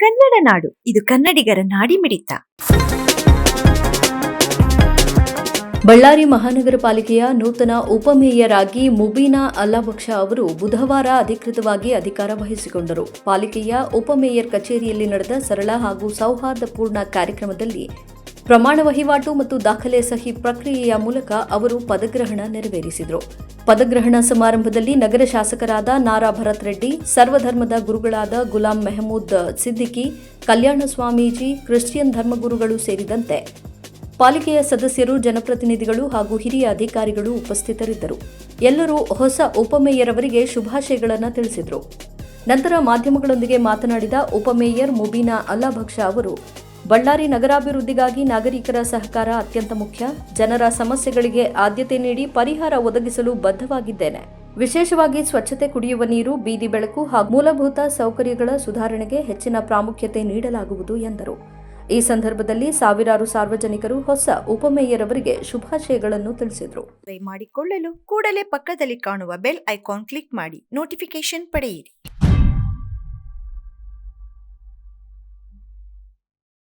ಕನ್ನಡ ನಾಡು. ಇದು ಕನ್ನಡಿಗರ ನಾಡಿಮಿಡಿತ ಬಳ್ಳಾರಿ ಮಹಾನಗರ ಪಾಲಿಕೆಯ ನೂತನ ಉಪಮೇಯರ್ ಆಗಿ ಮುಬೀನಾ ಅಲ್ಲಾಬಕ್ಷ ಅವರು ಬುಧವಾರ ಅಧಿಕೃತವಾಗಿ ಅಧಿಕಾರ ವಹಿಸಿಕೊಂಡರು. ಪಾಲಿಕೆಯ ಉಪಮೇಯರ್ ಕಚೇರಿಯಲ್ಲಿ ನಡೆದ ಸರಳ ಹಾಗೂ ಸೌಹಾರ್ದಪೂರ್ಣ ಕಾರ್ಯಕ್ರಮದಲ್ಲಿ ಪ್ರಮಾಣ ವಹಿವಾಟು ಮತ್ತು ದಾಖಲೆ ಸಹಿ ಪ್ರಕ್ರಿಯೆಯ ಮೂಲಕ ಅವರು ಪದಗ್ರಹಣ ನೆರವೇರಿಸಿದರು. ಪದಗ್ರಹಣ ಸಮಾರಂಭದಲ್ಲಿ ನಗರ ಶಾಸಕರಾದ ನಾರಾ ಭರತ್ ರೆಡ್ಡಿ, ಸರ್ವಧರ್ಮದ ಗುರುಗಳಾದ ಗುಲಾಂ ಮೆಹಮೂದ್ ಸಿದ್ದಿಕಿ, ಕಲ್ಯಾಣ ಸ್ವಾಮೀಜಿ, ಕ್ರಿಶ್ಚಿಯನ್ ಧರ್ಮಗುರುಗಳು ಸೇರಿದಂತೆ ಪಾಲಿಕೆಯ ಸದಸ್ಯರು, ಜನಪ್ರತಿನಿಧಿಗಳು ಹಾಗೂ ಹಿರಿಯ ಅಧಿಕಾರಿಗಳು ಉಪಸ್ಥಿತರಿದ್ದರು. ಎಲ್ಲರೂ ಹೊಸ ಉಪಮೇಯರ್ ಶುಭಾಶಯಗಳನ್ನು ತಿಳಿಸಿದರು. ನಂತರ ಮಾಧ್ಯಮಗಳೊಂದಿಗೆ ಮಾತನಾಡಿದ ಉಪಮೇಯರ್ ಮುಬೀನಾ ಅಲ್ಲಾಭಕ್ಷ ಅವರು ಬಳ್ಳಾರಿ ನಗರಾಭಿವೃದ್ಧಿಗಾಗಿ ನಾಗರಿಕರ ಸಹಕಾರ ಅತ್ಯಂತ ಮುಖ್ಯ. ಜನರ ಸಮಸ್ಯೆಗಳಿಗೆ ಆದ್ಯತೆ ನೀಡಿ ಪರಿಹಾರ ಒದಗಿಸಲು ಬದ್ಧವಾಗಿದ್ದೇನೆ. ವಿಶೇಷವಾಗಿ ಸ್ವಚ್ಛತೆ ಕುಡಿಯುವ ನೀರು, ಬೀದಿ ಬೆಳಕು ಹಾಗೂ ಮೂಲಭೂತ ಸೌಕರ್ಯಗಳ ಸುಧಾರಣೆಗೆ ಹೆಚ್ಚಿನ ಪ್ರಾಮುಖ್ಯತೆ ನೀಡಲಾಗುವುದು ಎಂದರು. ಈ ಸಂದರ್ಭದಲ್ಲಿ ಸಾವಿರಾರು ಸಾರ್ವಜನಿಕರು ಹೊಸ ಉಪಮೇಯರ್ ಅವರಿಗೆ ಶುಭಾಶಯಗಳನ್ನು ತಿಳಿಸಿದರು. ಮಾಡಿಕೊಳ್ಳಲು ಕೂಡಲೇ ಪಕ್ಕದಲ್ಲಿ ಕಾಣುವ ಬೆಲ್ ಐಕಾನ್ ಕ್ಲಿಕ್ ಮಾಡಿ. ನೋಟಿಫಿಕೇಶನ್ ಪಡೆಯಿರಿ.